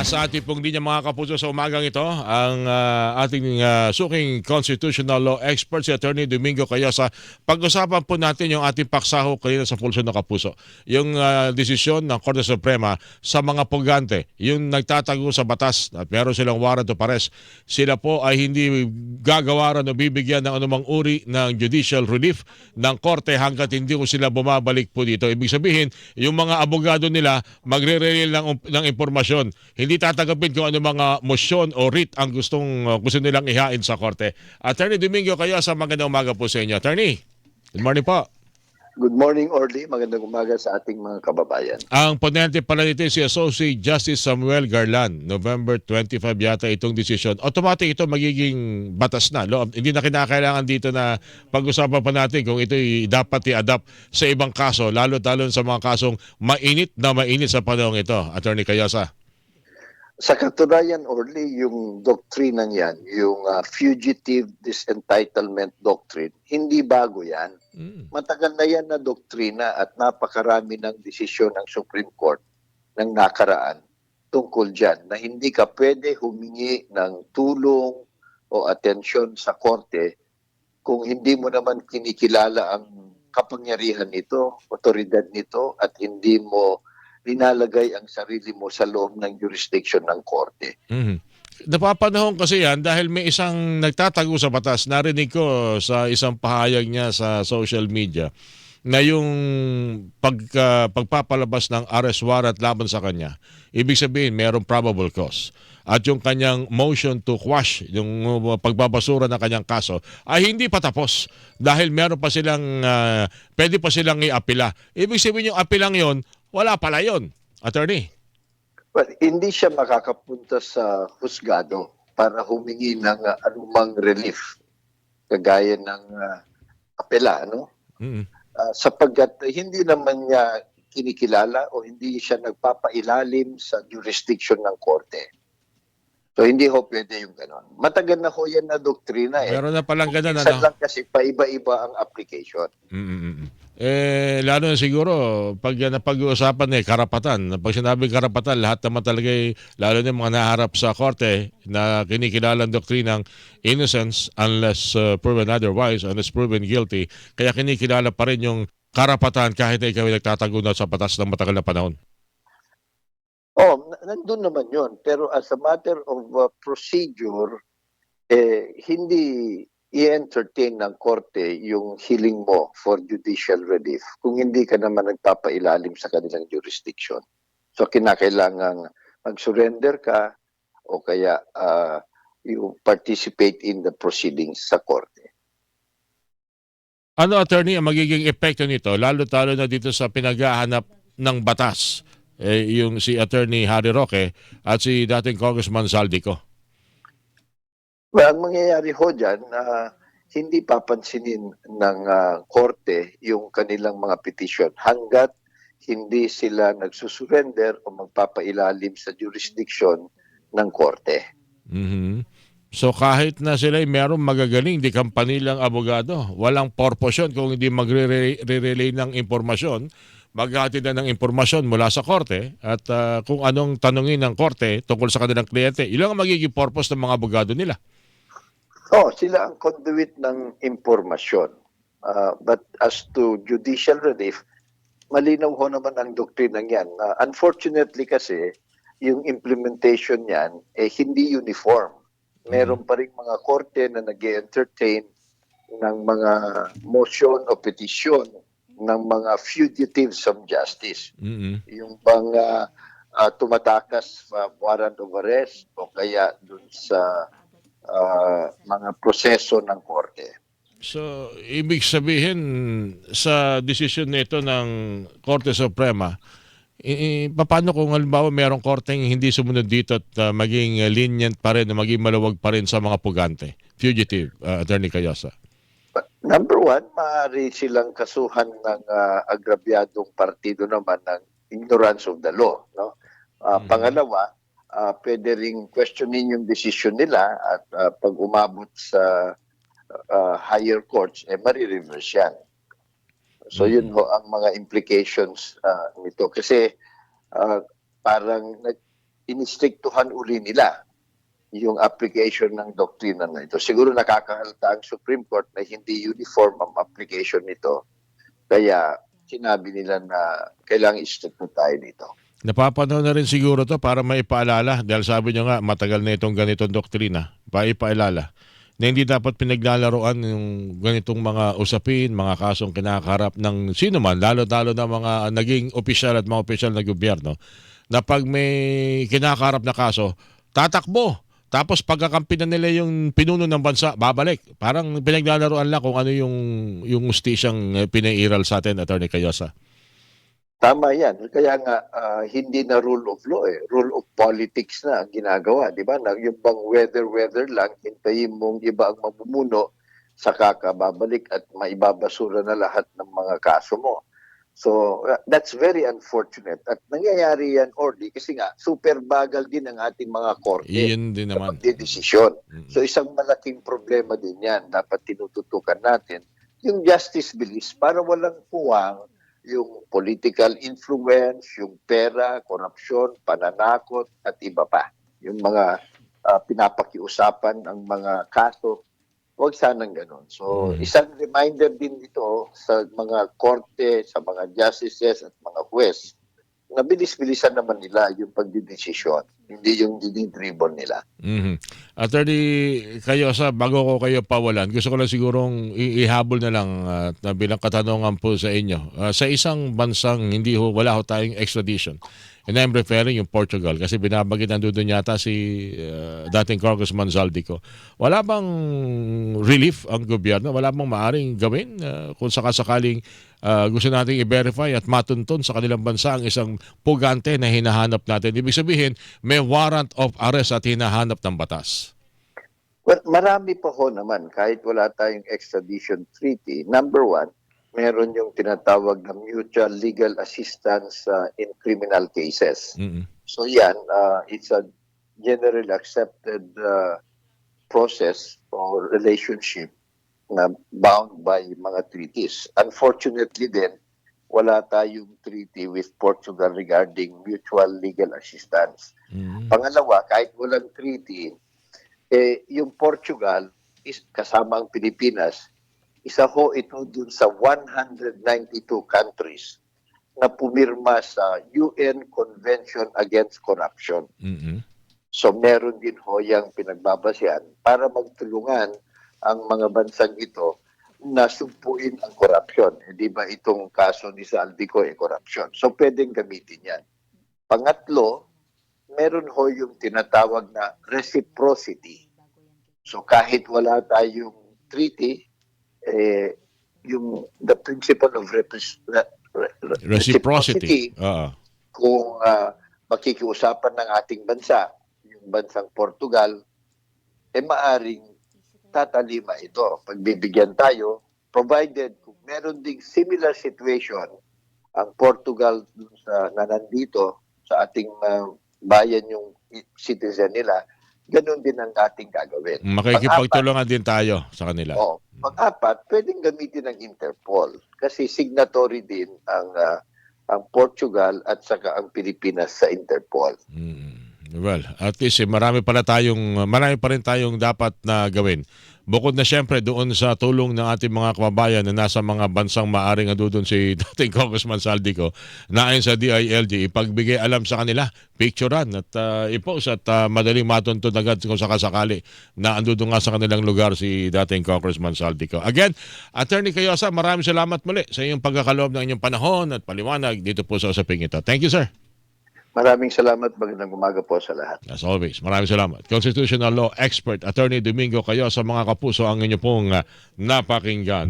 Nasa ating pong linya mga kapuso sa umagang ito ang ah, ating ah, suking constitutional law expert si Attorney Domingo Cayosa. Pag-usapan po natin yung ating paksaho kanina sa pulso ng kapuso. Yung ah, desisyon ng Korte Suprema sa mga pugante, yung nagtatago sa batas at meron silang warrant of arrest, sila po ay hindi gagawaran o bibigyan ng anumang uri ng judicial relief ng korte hanggat hindi ko sila bumabalik po dito. Ibig sabihin, yung mga abogado nila magre-release ng, ng impormasyon. Hindi tatanggapin kung ano mga motion o writ ang gustong uh, gusto nilang ihain sa korte. Attorney Domingo, kayo sa magandang umaga po sa inyo. Attorney, good morning po. Good morning, Orly. Magandang umaga sa ating mga kababayan. Ang ponente pala nito si Associate Justice Samuel Garland. November 25 yata itong desisyon. Automatic ito magiging batas na. Lo, hindi na kinakailangan dito na pag-usapan pa natin kung ito dapat i-adapt sa ibang kaso, lalo-lalo sa mga kasong mainit na mainit sa panahon ito. Attorney Cayosa. Sa katunayan, Orly, yung doktrina yan, yung uh, fugitive disentitlement doctrine, hindi bago yan. Mm. Matagal na yan na doktrina at napakarami ng desisyon ng Supreme Court ng nakaraan tungkol dyan na hindi ka pwede humingi ng tulong o atensyon sa korte kung hindi mo naman kinikilala ang kapangyarihan nito, otoridad nito at hindi mo linalagay ang sarili mo sa loob ng jurisdiction ng korte. Mhm. Napapanahon kasi yan dahil may isang nagtatago sa batas. Narinig ko sa isang pahayag niya sa social media na yung pagka, pagpapalabas ng arrest warrant laban sa kanya, ibig sabihin mayroong probable cause. At yung kanyang motion to quash, yung uh, pagbabasura ng kanyang kaso, ay hindi pa tapos. Dahil meron pa silang, uh, pwede pa silang i-apila. Ibig sabihin yung apilang yon wala pala yon Attorney. Well, hindi siya makakapunta sa husgado para humingi ng uh, anumang relief kagaya ng uh, apela, no? Mhm. Uh, sapagkat hindi naman niya kinikilala o hindi siya nagpapailalim sa jurisdiction ng korte. So hindi ho pwede yung ganon. Matagal na ho yan na doktrina eh. Meron na palang ganun. Minsan Ano? lang kasi paiba-iba ang application. mm Eh, lalo na siguro, pag yan na pag-uusapan eh, karapatan. Pag sinabing karapatan, lahat naman talaga eh, lalo na mga naharap sa korte na kinikilalang doktrinang innocence unless uh, proven otherwise, unless proven guilty. Kaya kinikilala pa rin yung karapatan kahit na ikaw ay nagtatago na sa batas ng matagal na panahon. Oh, nandun naman yon. Pero as a matter of uh, procedure, eh, hindi i-entertain ng korte yung hiling mo for judicial relief kung hindi ka naman nagpapailalim sa kanilang jurisdiction. So kinakailangan mag-surrender ka o kaya uh, you participate in the proceedings sa korte. Ano, attorney, ang magiging epekto nito, lalo-talo na dito sa pinaghahanap ng batas, eh, yung si attorney Harry Roque at si dating Congressman Saldico? Well, ang mangyayari ho dyan, ah, hindi papansinin ng ah, korte yung kanilang mga petisyon hanggat hindi sila nagsusurrender o magpapailalim sa jurisdiction ng korte. Mhm. So kahit na sila ay merong magagaling, di kampanilang abogado, walang purpose kung hindi magre-relay ng impormasyon, maghatid na ng impormasyon mula sa korte at ah, kung anong tanungin ng korte tungkol sa kanilang kliyente, ilang ang magiging purpose ng mga abogado nila. Oh, sila ang conduit ng impormasyon. Ah, but as to judicial relief, malinaw ho naman ang doktrinang yan. Ah, unfortunately kasi, yung implementation niyan eh hindi uniform. Meron pa rin mga korte na nag entertain ng mga motion o petisyon ng mga fugitives of justice. Mhm. Yung bang ah, ah, tumatakas sa warrant of arrest o kaya dun sa ah, mga proseso ng korte. So, ibig sabihin sa desisyon nito ng Korte Suprema, i- paano kung halimbawa merong korteng hindi sumunod dito at ah, maging lenient pa rin, maging maluwag pa rin sa mga pugante? Fugitive, ah, Attorney Cayosa. Number one, maaari silang kasuhan ng ah, agrabyadong partido naman ng ignorance of the law. No? Ah, Mhm. Pangalawa, ah, pwede ring questionin yung decision nila at ah, pag umabot sa ah, higher courts, eh marireverse yan. So yun Mhm. ho ang mga implications ah, nito. Kasi ah, parang inistriktuhan uli nila yung application ng doktrina na ito. Siguro nakakahalata ang Supreme Court na hindi uniform ang application nito. Kaya sinabi nila na kailangan istrikto tayo dito. Napapanood na rin siguro to para maipaalala dahil sabi nyo nga matagal na itong ganitong doktrina. Paipaalala na hindi dapat pinaglalaroan yung ganitong mga usapin, mga kasong kinakaharap ng sino man, lalo-lalo na mga naging opisyal at mga opisyal na gobyerno, na pag may kinakaharap na kaso, tatakbo. Tapos pagkakampi na nila yung pinuno ng bansa, babalik. Parang pinaglalaroan lang kung ano yung, yung ustisyang pinairal sa atin, Attorney Cayosa. Tama yan. Kaya nga, ah, hindi na rule of law eh. Rule of politics na ang ginagawa. Di ba? Na, yung bang weather-weather lang, hintayin mong iba ang mamumuno, saka ka babalik at maibabasura na lahat ng mga kaso mo. So, ah, that's very unfortunate. At nangyayari yan, Orly, kasi nga, super bagal din ang ating mga korte Iyon din naman. pagdidesisyon. Mm. So isang malaking problema din yan. Dapat tinututukan natin yung justice bilis para walang puwang yung political influence, yung pera, korupsyon, pananakot, at iba pa. Yung mga ah, pinapakiusapan ang mga kaso, huwag sanang ganun. So, Mm. isang reminder din ito sa mga korte, sa mga justices at mga huwes, na bilis-bilisan naman nila yung pagdidesisyon, hindi yung dinidribble nila. Mhm. Attorney kayo sa bago ko kayo pawalan, gusto ko lang sigurong ihabol na lang at na bilang katanungan po sa inyo. Ah, sa isang bansang hindi ho, wala ho tayong extradition. And I'm referring yung Portugal kasi binabagit nandun yata si ah, dating Congressman Zaldico. Wala bang relief ang gobyerno? Wala bang maaring gawin ah, kung sakasakaling ah, gusto nating i-verify at matuntun sa kanilang bansa ang isang pugante na hinahanap natin. Ibig sabihin, may warrant of arrest at hinahanap ng batas. Well, marami pa ho naman kahit wala tayong extradition treaty. Number one, meron yung tinatawag na mutual legal assistance uh, in criminal cases. Mm-mm. So yan, uh, it's a generally accepted uh, process or relationship na bound by mga treaties. Unfortunately din, wala tayong treaty with Portugal regarding mutual legal assistance. Mm-mm. Pangalawa, kahit walang treaty, eh, yung Portugal, is, kasama ang Pilipinas, isa ho ito dun sa 192 countries na pumirma sa UN Convention Against Corruption. Mm-mm. So meron din ho yung pinagbabasihan para magtulungan ang mga bansang ito na sumpuin ang korupsyon. Hindi ba itong kaso ni Saldico ay korupsyon? So pwedeng gamitin yan. Pangatlo, meron ho yung tinatawag na reciprocity. So kahit wala tayong treaty, eh, yung the principle of repres- re- re- re- Reciprocity. Oo. kung ah, makikiusapan ng ating bansa, yung bansang Portugal, eh maaring tatalima ito. Pagbibigyan tayo, provided kung meron ding similar situation ang Portugal sa, na nandito sa ating ah, bayan yung citizen nila, ganun din ang ating gagawin. Makikipagtulungan din tayo sa kanila. Oh, pang-apat, pwedeng gamitin ng Interpol kasi signatory din ang ah, ang Portugal at saka ang Pilipinas sa Interpol. Mm. Well, at least eh, marami pala tayong marami pa rin tayong dapat na gawin. Bukod na siyempre doon sa tulong ng ating mga kababayan na nasa mga bansang maaring doon si dating Congressman Saldico na ayon sa DILG, ipagbigay alam sa kanila, picturean at uh, ipost at uh, madaling matuntun agad kung sakasakali na andoon nga sa kanilang lugar si dating Congressman Saldico. Again, Attorney Cayosa, maraming salamat muli sa iyong pagkakaloob ng inyong panahon at paliwanag dito po sa usaping ito. Thank you, sir. Maraming salamat. Magandang umaga po sa lahat. As always, maraming salamat. Constitutional Law Expert Attorney Domingo kayo sa mga kapuso ang inyo pong uh, napakinggan.